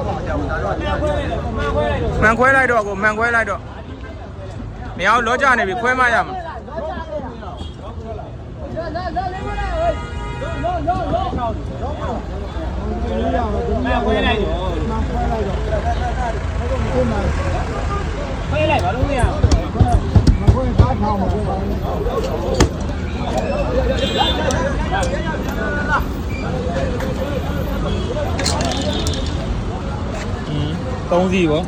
က်ပေါ်မကြောက်ဘူးဒါတော့မှန်ခွဲလိုက်တော့ကိုမှန်ခွဲလိုက်တော့မရောလောကြနေပြီခွဲမရမှာမှန်ခွဲလိုက်တော့မှန်ခွဲလိုက်တော့ခွဲလိုက်ပါလို့မရဘူးခွဲထားမှာပေါ့ သုံးစီပေါ့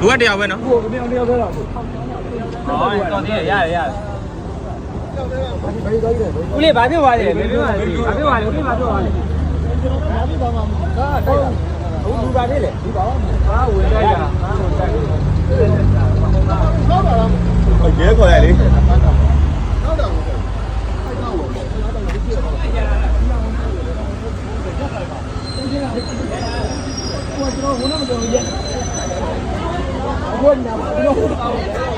လူကတရားပဲနော်ဟုတ်ကဲ့တရားတရားပဲလားဟုတ်တော်သေးရရရ ဦးလေးဘာပြောပါလဲဘာပြောပါလဲဘာပြောပါလဲဦးလေးဘာပြောပါလဲဘာပြောပါမှာကားတိုက်ဘူးလူပါသေးလေဒီပါဘာဝင်တိုက်တာဘာဝင်တိုက်ဟုတ်ပါလားဟုတ်ရဲခေါ်လိုက်လေဟုတ်တော့我知道，我那么多人，我那我那。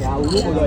Chào uống một